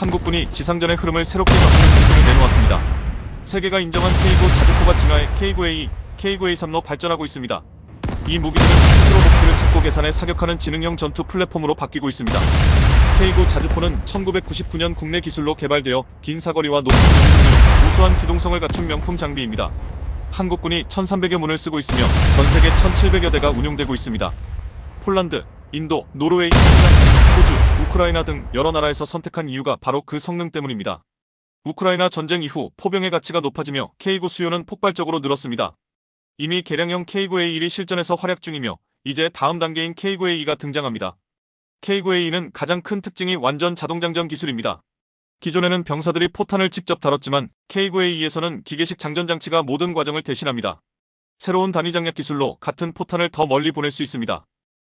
한국군이 지상전의 흐름을 새롭게 바꾸는 기술을 내놓았습니다. 세계가 인정한 K9 자주포가 진화해 K9A, K9A3로 발전하고 있습니다. 이 무기들은 스스로 목표를 찾고 계산해 사격하는 지능형 전투 플랫폼으로 바뀌고 있습니다. K9 자주포는 1999년 국내 기술로 개발되어 긴 사거리와 높은 우수한 기동성을 갖춘 명품 장비입니다. 한국군이 1,300여 문을 쓰고 있으며 전 세계 1,700여 대가 운용되고 있습니다. 폴란드, 인도, 노르웨이, 우크라이나 등 여러 나라에서 선택한 이유가 바로 그 성능 때문입니다. 우크라이나 전쟁 이후 포병의 가치가 높아지며 K9 수요는 폭발적으로 늘었습니다. 이미 개량형 K9A1이 실전에서 활약 중이며 이제 다음 단계인 K9A2가 등장합니다. K9A2는 가장 큰 특징이 완전 자동장전 기술입니다. 기존에는 병사들이 포탄을 직접 다뤘지만 K9A2에서는 기계식 장전 장치가 모든 과정을 대신합니다. 새로운 단위 장략 기술로 같은 포탄을 더 멀리 보낼 수 있습니다.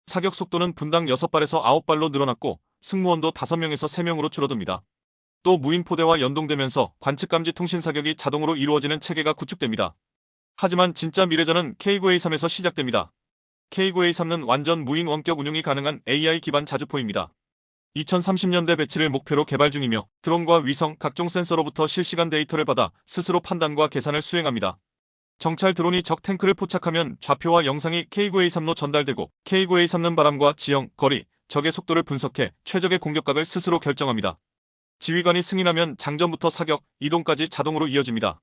사격 속도는 분당 6발에서 9발로 늘어났고 승무원도 5명에서 3명으로 줄어듭니다. 또 무인포대와 연동되면서 관측 감지 통신 사격이 자동으로 이루어지는 체계가 구축됩니다. 하지만 진짜 미래전은 K9A3에서 시작됩니다. K9A3는 완전 무인 원격 운용이 가능한 AI 기반 자주포입니다. 2030년대 배치를 목표로 개발 중이며 드론과 위성, 각종 센서로부터 실시간 데이터를 받아 스스로 판단과 계산을 수행합니다. 정찰 드론이 적 탱크를 포착하면 좌표와 영상이 K9A3로 전달되고 K9A3는 바람과 지형, 거리, 적의 속도를 분석해 최적의 공격각을 스스로 결정합니다. 지휘관이 승인하면 장전부터 사격, 이동까지 자동으로 이어집니다.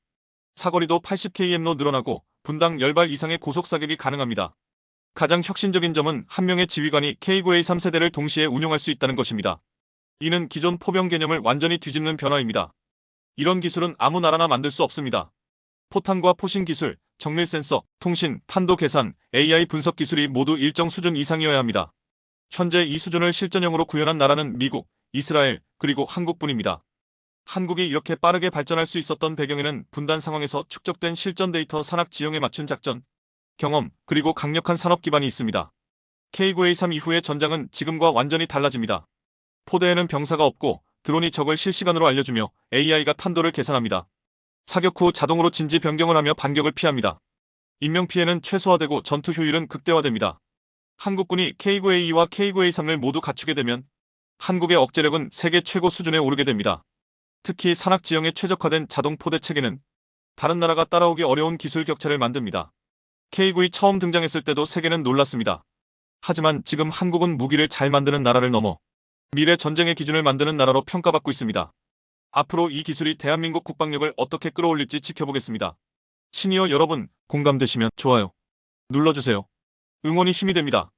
사거리도 80km로 늘어나고 분당 10발 이상의 고속 사격이 가능합니다. 가장 혁신적인 점은 한 명의 지휘관이 K9A 3세대를 동시에 운용할 수 있다는 것입니다. 이는 기존 포병 개념을 완전히 뒤집는 변화입니다. 이런 기술은 아무 나라나 만들 수 없습니다. 포탄과 포신 기술, 정밀 센서, 통신, 탄도 계산, AI 분석 기술이 모두 일정 수준 이상이어야 합니다. 현재 이 수준을 실전형으로 구현한 나라는 미국, 이스라엘, 그리고 한국뿐입니다. 한국이 이렇게 빠르게 발전할 수 있었던 배경에는 분단 상황에서 축적된 실전 데이터 산악 지형에 맞춘 작전, 경험, 그리고 강력한 산업 기반이 있습니다. K9A3 이후의 전장은 지금과 완전히 달라집니다. 포대에는 병사가 없고 드론이 적을 실시간으로 알려주며 AI가 탄도를 계산합니다. 사격 후 자동으로 진지 변경을 하며 반격을 피합니다. 인명 피해는 최소화되고 전투 효율은 극대화됩니다. 한국군이 K9A2와 K9A3을 모두 갖추게 되면 한국의 억제력은 세계 최고 수준에 오르게 됩니다. 특히 산악 지형에 최적화된 자동 포대 체계는 다른 나라가 따라오기 어려운 기술 격차를 만듭니다. K9이 처음 등장했을 때도 세계는 놀랐습니다. 하지만 지금 한국은 무기를 잘 만드는 나라를 넘어 미래 전쟁의 기준을 만드는 나라로 평가받고 있습니다. 앞으로 이 기술이 대한민국 국방력을 어떻게 끌어올릴지 지켜보겠습니다. 시니어 여러분, 공감되시면 좋아요 눌러주세요. 응원이 힘이 됩니다.